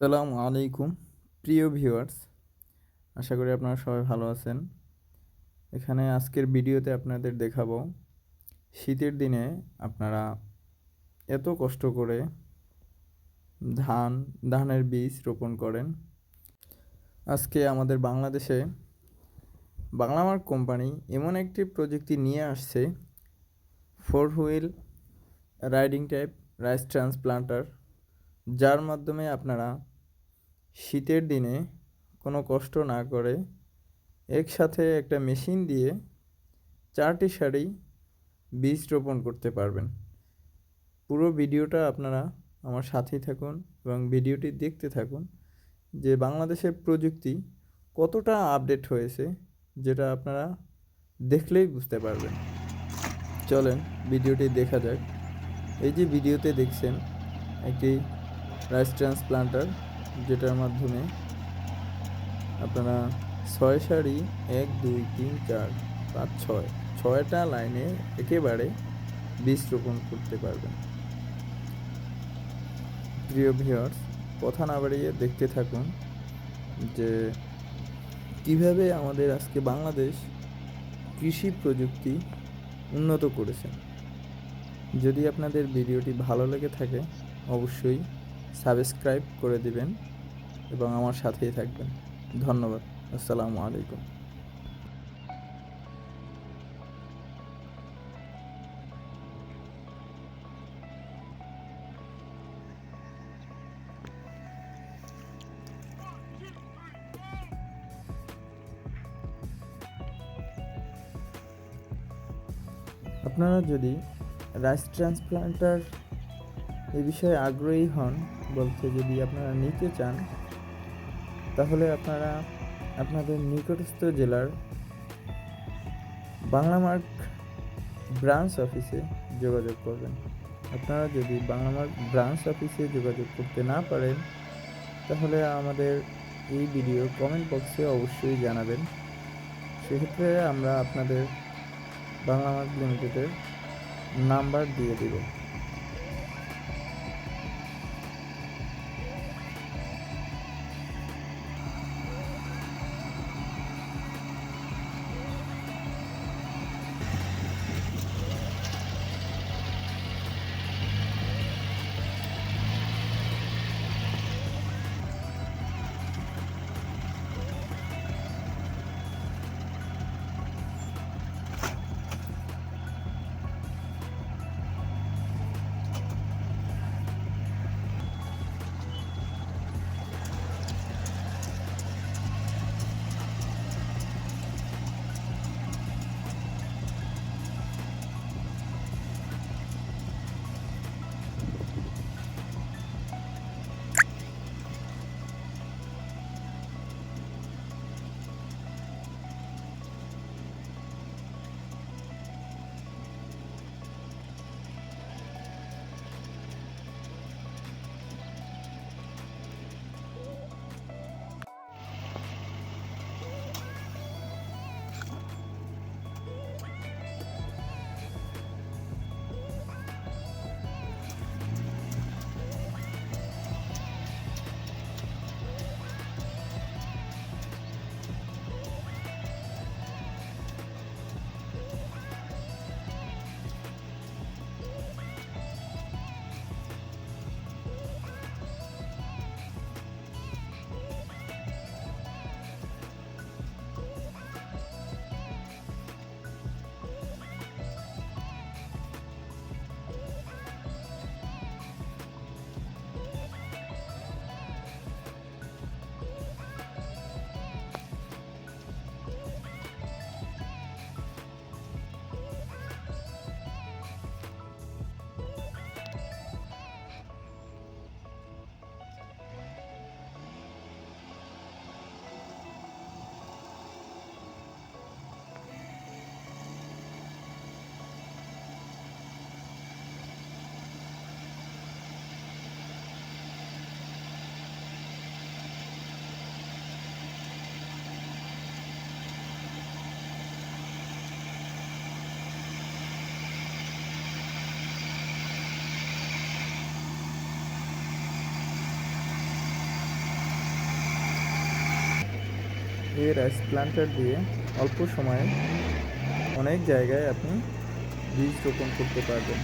আসসালামু আলাইকুম। প্রিয় ভিউয়ার্স, আশা করি আপনারা সবাই ভালো আছেন। এখানে আজকের ভিডিওতে আপনাদের দেখাবো, শীতের দিনে আপনারা এত কষ্ট করে ধান, ধানের বীজ রোপণ করেন। আজকে আমাদের বাংলাদেশে বাংলামার্ক কোম্পানি এমন একটি প্রযুক্তি নিয়ে আসছে, four wheel riding type rice transplanter. যার মাধ্যমে আপনারা শীতের দিনে কোনো কষ্ট না করে একসাথে একটা মেশিন দিয়ে চারটি সারি বীজ রোপণ করতে পারবেন। পুরো ভিডিওটা আপনারা আমার সাথেই থাকুন এবং ভিডিওটি দেখতে থাকুন যে বাংলাদেশের প্রযুক্তি কতটা আপডেট হয়েছে যেটা আপনারা দেখলেই বুঝতে পারবেন। চলেন ভিডিওটি দেখা যাক। এই যে ভিডিওতে দেখছেন একটি রাইস ট্রান্সপ্লান্টার, যেটার মাধ্যমে আপনারা ছয় সারি, এক, দুই, তিন, চার, পাঁচ, ছয়, ছয়টা লাইনে একেবারে বীজ রোপণ করতে পারবেন। প্রিয় ভিউয়ার্স, কথা না বাড়িয়ে দেখতে থাকুন যে কীভাবে আমাদের আজকে বাংলাদেশ কৃষি প্রযুক্তি উন্নত করেছে। যদি আপনাদের ভিডিওটি ভালো লেগে থাকে, অবশ্যই সাবস্ক্রাইব করে দিবেন এবং আমার সাথেই থাকবেন। ধন্যবাদ। আসসালামু আলাইকুম। আপনারা যদি রাইস ট্রান্সপ্লান্টার এই বিষয়ে আগ্রহী হন বলতে যদি আপনারা নিতে চান, তাহলে আপনারা আপনাদের নিকটস্থ জেলার বাংলামার্ক ব্রাঞ্চ অফিসে যোগাযোগ করবেন। আপনারা যদি বাংলামার্ক ব্রাঞ্চ অফিসে যোগাযোগ করতে না পারেন, তাহলে আমাদের এই ভিডিও কমেন্ট বক্সে অবশ্যই জানাবেন। সেক্ষেত্রে আমরা আপনাদের বাংলামার্ক লিমিটেডের নাম্বার দিয়ে দেব। এই রাইস প্ল্যান্টার দিয়ে অল্প সময়ে অনেক জায়গায় আপনি বীজ রোপণ করতে পারবেন।